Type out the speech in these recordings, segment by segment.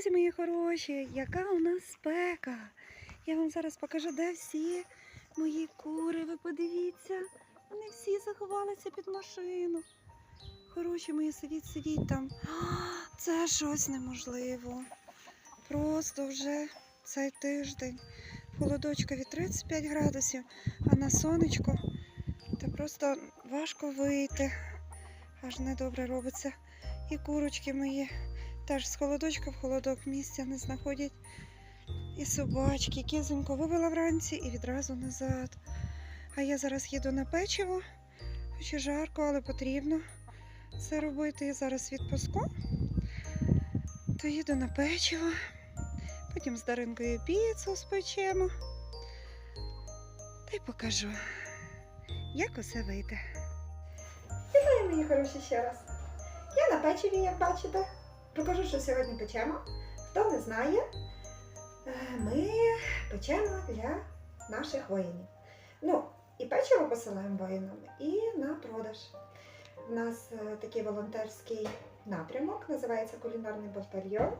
Друзі мої хороші, яка у нас спека. Я вам зараз покажу, де всі мої кури. Ви подивіться, вони всі заховалися під машину. Хороші мої, сидіть, сидіть там. Це щось неможливо. Просто вже цей тиждень. В холодочкові 35 градусів, а на сонечко та просто важко вийти. Аж недобре робиться. І курочки мої теж з холодочка в холодок місця не знаходять. І собачки, кізонько вивела вранці і відразу назад. А я зараз їду на печиво, хоч і жарко, але потрібно це робити. Я зараз відпуску, то їду на печиво. Потім з Даринкою піцу спечемо. Та й покажу, як усе вийде. Вітаю, мої хороші ще раз. Я на печиві, як бачите. Покажу, що сьогодні печемо. Хто не знає, е, ми печемо для наших воїнів. Ну, і печиво посилаємо воїнам, і на продаж. У нас е, такий волонтерський напрямок, називається кулінарний батальйон.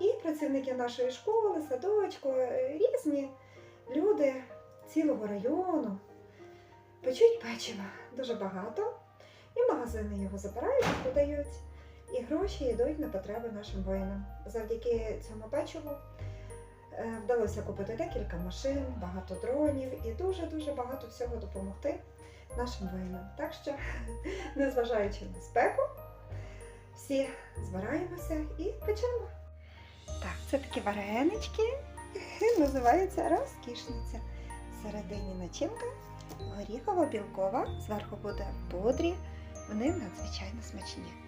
І працівники нашої школи, садочку, е, різні люди цілого району печуть печиво дуже багато. І магазини його забирають, продають, і гроші йдуть на потреби нашим воїнам. Завдяки цьому печиву е, вдалося купити декілька машин, багато дронів і дуже-дуже багато всього допомогти нашим воїнам. Так що, незважаючи на спеку, всі збираємося і печемо. Так, це такі варенички, називаються розкішниця. Всередині начинка горіхово-білкова, зверху буде пудрі. Вони надзвичайно смачні.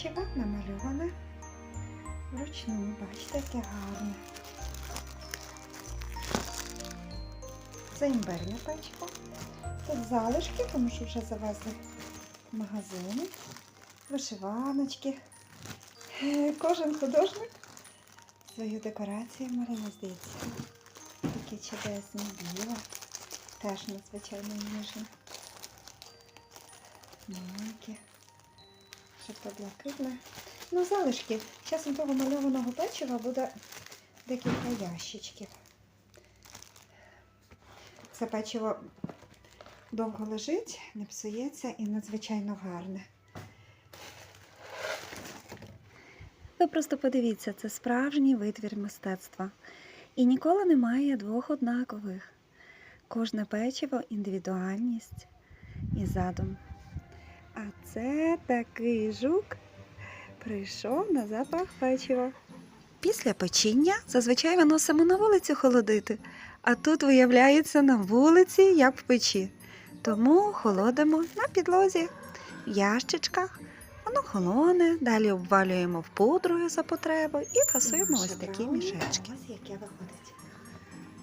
Печиво намальоване вручну. Бачите, яке гарне. Це імбирне печиво. Тут залишки, тому що вже завезли в магазини, вишиваночки. Кожен художник свою декорацію малює, здається. Такі чудесні біла, теж надзвичайно ніжні. Маленькі, блакитне. Ну, залишки. Часом того мальованого печива буде декілька ящичків. Це печиво довго лежить, не псується і надзвичайно гарне. Ви просто подивіться, це справжній витвір мистецтва. І ніколи немає двох однакових. Кожне печиво індивідуальність і задум. А це такий жук прийшов на запах печива. Після печіння зазвичай виносимо на вулицю холодити, а тут виявляється на вулиці, як в печі. Тому холодимо на підлозі, в ящичках, воно холоне, далі обвалюємо в пудрою за потребою і фасуємо ось такі мішечки. Ось яке виходить.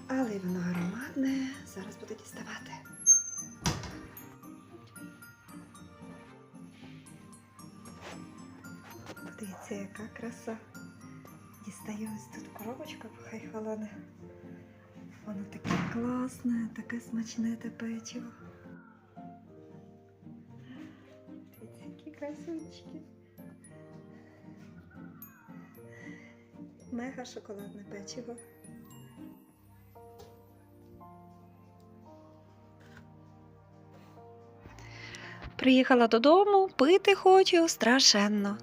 Але воно ароматне, зараз буду діставати. Подивіться, яка краса. Дістаю тут коробочка, хай холоне. Воно таке класне, таке смачне те печиво. Дивіться, які красунчики. Мега шоколадне печиво. Приїхала додому, пити хочу страшенно.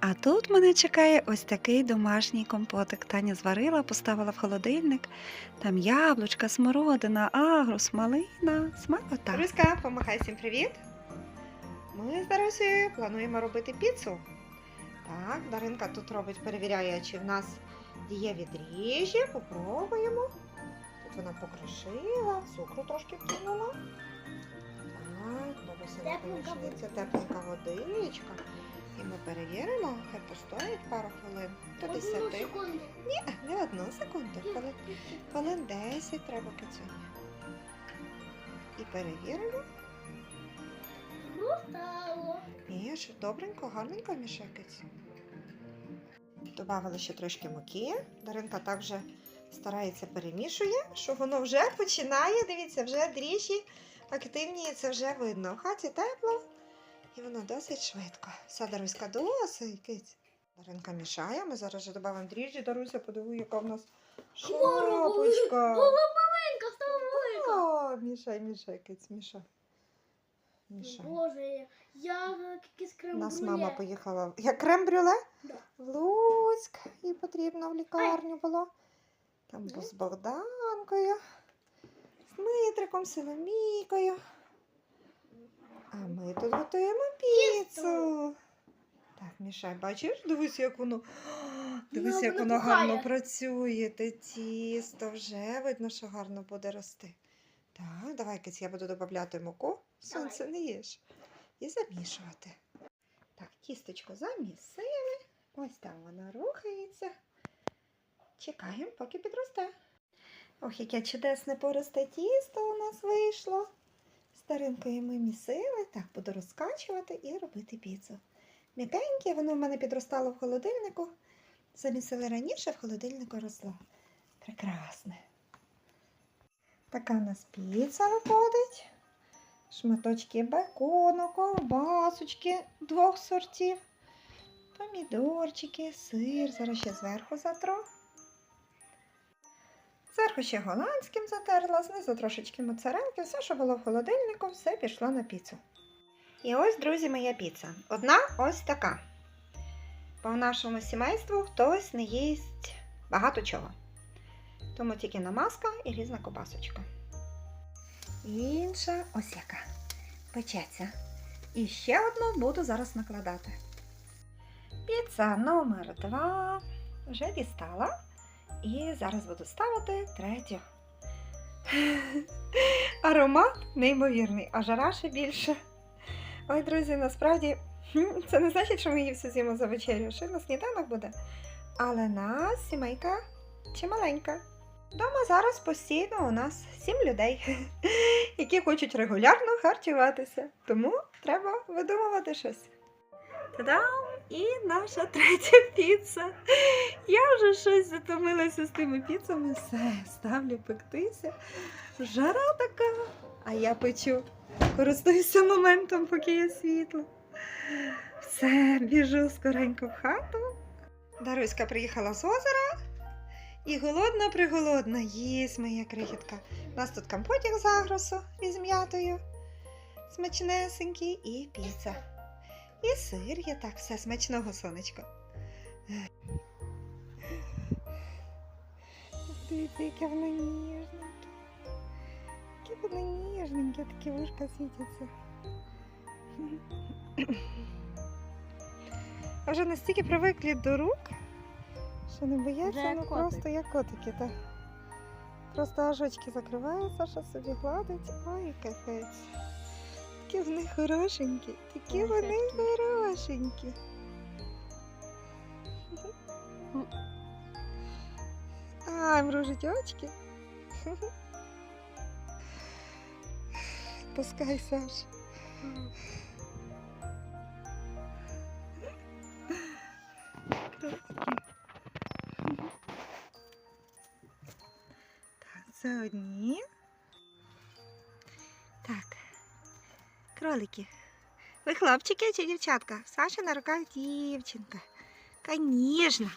А тут мене чекає ось такий домашній компотик. Таня зварила, поставила в холодильник. Там яблучка, смородина, агрус, малина, смакота. Руська, помахай всім привіт. Ми з Дарусею плануємо робити піцу. Так, Даринка тут робить, перевіряє, чи в нас дієві дріжджі. Попробуємо. Тут вона покришила, цукру трошки вкинула. Так, бабуся наконечниця, тепленька водичка. І ми перевіримо, хай постоїть пару хвилин. До 10. Одну секунду. Ні, не одну секунду. Хвилин, хвилин 10 треба кицюнь. І перевіримо. Ну, стало. Ні, що добренько, гарненько мішає кицю. Добавили ще трошки муки. Даринка так вже старається перемішує, що воно вже починає. Дивіться, вже дріжджі активні, це вже видно. В хаті тепло і воно досить швидко. Все, Даруська, досить. Даринка мішає, ми зараз вже додамо дріжджі. Даруся, подивуй, яка в нас шапочка. Маленька, стала маленька. О, мішай, мішай, киць, мішай. Мішай. Боже, я якийсь крем У нас мама поїхала. Як крем-брюле? Да. В Луцьк. Їй потрібно в лікарню було. Там був з Богданкою, з Дмитриком, з Соломійкою. А ми тут готуємо піцу. Так, мішай, бачиш, дивись, як воно. Дивись, як воно гарно працює. Те тісто вже видно, що гарно буде рости. Так, давай, Киць, я буду додати муку. Сонце не їж. І замішувати. Так, тісточко замісили. Ось там воно рухається. Чекаємо, поки підросте. Ох, яке чудесне поросте тісто у нас вийшло. Старинкою ми місили. Так, буду розкачувати і робити піцу. М'якеньке, воно в мене підростало в холодильнику. Замісили раніше, в холодильнику росло. Прекрасне. Така у нас піца виходить. Шматочки бекону, ковбасочки двох сортів, помідорчики, сир. Зараз ще зверху затру. Зверху ще голландським затерла, знизу трошечки моцарелки, все, що було в холодильнику, все пішло на піцу. І ось, друзі, моя піца. Одна ось така. Бо в нашому сімейству хтось не їсть багато чого. Тому тільки намазка і різна кобасочка. Інша ось яка. Печеться. І ще одну буду зараз накладати. Піца номер два вже дістала. І зараз буду ставити третю. Аромат неймовірний, а жара ще більше. Ой, друзі, насправді це не значить, що ми її всю з'їмо за вечерю, ще на сніданок буде. Але нас сімейка чималенька. Дома зараз постійно у нас сім людей, які хочуть регулярно харчуватися. Тому треба видумувати щось. Та-дам! І наша третя піца. Я вже щось затомилася з тими піцами. Все, ставлю пектися. Жара така, а я печу. Користуюся моментом, поки є світло. Все, біжу скоренько в хату. Даруська приїхала з озера. І голодна приголодна, їсть моя крихітка. У нас тут компотик з агросу із м'ятою, смачнесенький і піца. І сир є так, все смачного сонечко. Дивіться, яке воно ніжненьке. Яке воно ніжненьке, такі вушка світяться. А Вже настільки привикли до рук, що не бояться, ну просто як котики, так. Просто аж очки закриває, Саша собі гладить. Ой, капець. Такі вони хорошенькі, такі Ой, вони такі. хорошенькі. Ай, мружить очки. Пускай, Саш. Так, це одні. Кролики. Ви хлопчики чи дівчатка? Саша на руках дівчинка. Ніжна.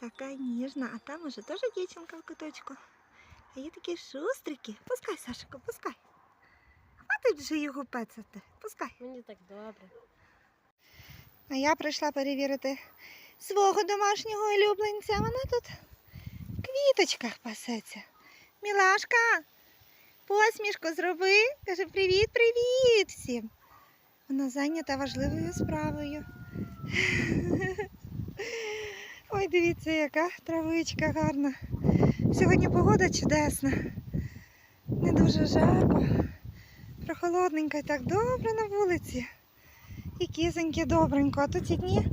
Така ніжна. А там уже теж дівчинка в куточку. А є такі шустрики. Пускай, Сашику, пускай. Хватить вже його пецати. Пускай. Мені так добре. А я прийшла перевірити свого домашнього улюбленця. Вона тут в квіточках пасеться. Мілашка, посмішку зроби. Каже привіт-привіт всім. Вона зайнята важливою справою. Ой, дивіться, яка травичка гарна. Сьогодні погода чудесна. Не дуже жарко. Прохолодненько і так добре на вулиці. І кізоньки добренько. А то ті дні,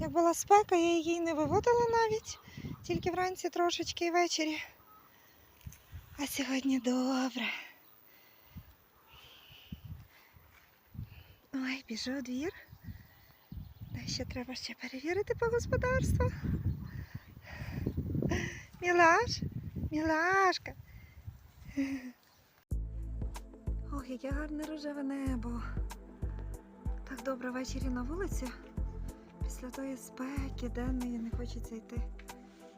як була спека, я її не виводила навіть, тільки вранці трошечки і ввечері. А сьогодні добре. Ой, біжу у двір. Ще треба ще перевірити по господарству. Мілаш, мілашка. Ох, яке гарне рожеве небо. Так добре ввечері на вулиці. Після тої спеки денної не хочеться йти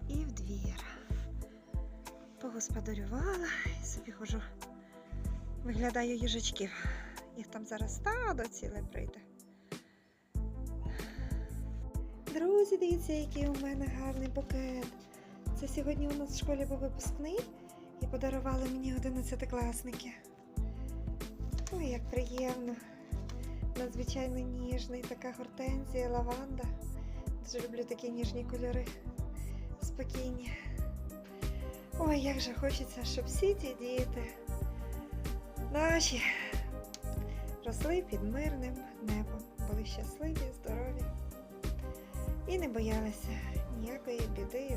і в двір. Погосподарювала і собі хожу. Виглядаю їжачків. Їх там зараз стадо ціле прийде. Друзі, дивіться, який у мене гарний букет. Це сьогодні у нас в школі був випускний і подарували мені одинадцятикласники. Ой, як приємно. Надзвичайно ніжний, така гортензія, лаванда. Дуже люблю такі ніжні кольори. Спокійні. Ой, як же хочеться, щоб всі ті діти наші росли під мирним небом, були щасливі, здорові і не боялися ніякої біди і